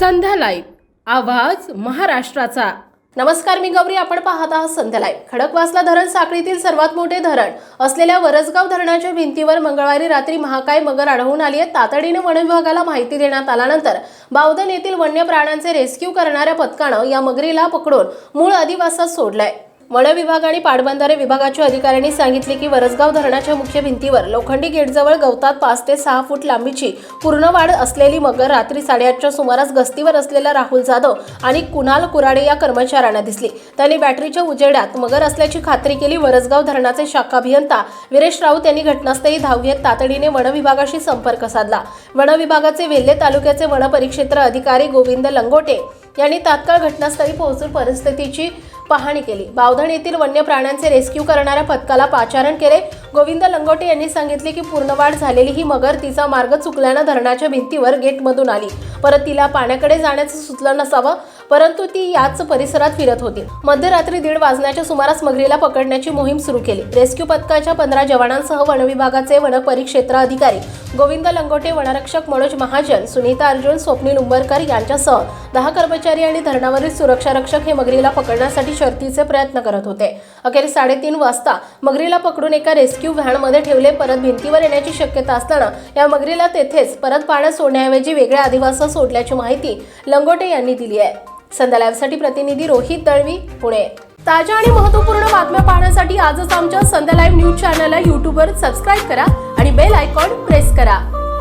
संध्या live आवाज महाराष्ट्राचा. नमस्कार मी गौरी. आपण पाहत आहात संध्या लाईव्ह. खडकवासला धरण साखळीतील सर्वात मोठे धरण. असलेल्या वरसगाव धरणाच्या भिंतीवर मंगळवारी रात्री महाकाय मगर आढळून आली आहे. तातडीने वन विभागाला माहिती देण्यात आल्यानंतर बावधन येथील वन्य प्राण्यांचे रेस्क्यू करणाऱ्या पथकानं या मगरीला पकडून मूळ अधिवासात सोडलाय. वन विभाग आणि पाटबंधारे विभागाच्या अधिकाऱ्यांनी सांगितले की वरसगाव धरणाच्या मुख्य भिंतीवर लोखंडी गेटजवळ गवतात पाच ते सहा फूट लांबीची पूर्ण वाढ असलेली मगर रात्री साडेआठच्या सुमारास गस्तीवर असलेला राहुल जाधव आणि कुणाल कुराडे या कर्मचाऱ्यांना दिसली. त्यांनी बॅटरीच्या उजेडात मगर असल्याची खात्री केली. वरसगाव धरणाचे शाखा अभियंता वीरेश राऊत यांनी घटनास्थळी धाव घेत तातडीने वन विभागाशी संपर्क साधला. वन विभागाचे वेल्हे तालुक्याचे वनपरिक्षेत्र अधिकारी गोविंद लंगोटे यांनी तात्काळ घटनास्थळी पोहोचून परिस्थितीची पाहणी केली. बावधन येथील वन्य प्राण्यांचे रेस्क्यू करणाऱ्या पथकाला पाचारण केले. गोविंद लंगोटे यांनी सांगितले की पूर्णवाढ झालेली ही मगर तिचा मार्ग चुकल्यानं धरणाच्या भिंतीवर गेटमधून आली. परत तिला पाण्याकडे जाण्याचं सुचलं नसावं परंतु ती याच परिसरात फिरत होती. मध्यरात्री दीड वाजण्याच्या सुमारास मगरीला पकडण्याची मोहीम सुरू केली. रेस्क्यू पथकाच्या पंधरा जवानांसह वनविभागाचे वनपरिक्षेत्र वन परिक्षेत्र अधिकारी गोविंद लंगोटे वनरक्षक मनोज महाजन सुनीता अर्जुन स्वप्नील उंबरकर यांच्यासह दहा कर्मचारी आणि धरणावरील सुरक्षा रक्षक हे मगरीला पकडण्यासाठी शर्तीचे प्रयत्न करत होते. अखेर साडेतीन वाजता मगरीला पकडून एका रेस्क्यू व्हॅनमध्ये ठेवले परत भिंतीवर येण्याची शक्यता असताना या मगरीला तेथेच परत पाण्यात सोडण्याऐवजी वेगळ्या आदिवासात सोडल्याची माहिती लंगोटे यांनी दिली आहे. संध्या लाईव्हसाठी प्रतिनिधी रोहित दळवी पुणे. ताज्या आणि महत्त्वपूर्ण बातम्या पाहण्यासाठी आजच आमच्या संध्या लाईव्ह न्यूज चॅनलला यूट्यूबवर सबस्क्राईब करा आणि बेल आयकॉन प्रेस करा.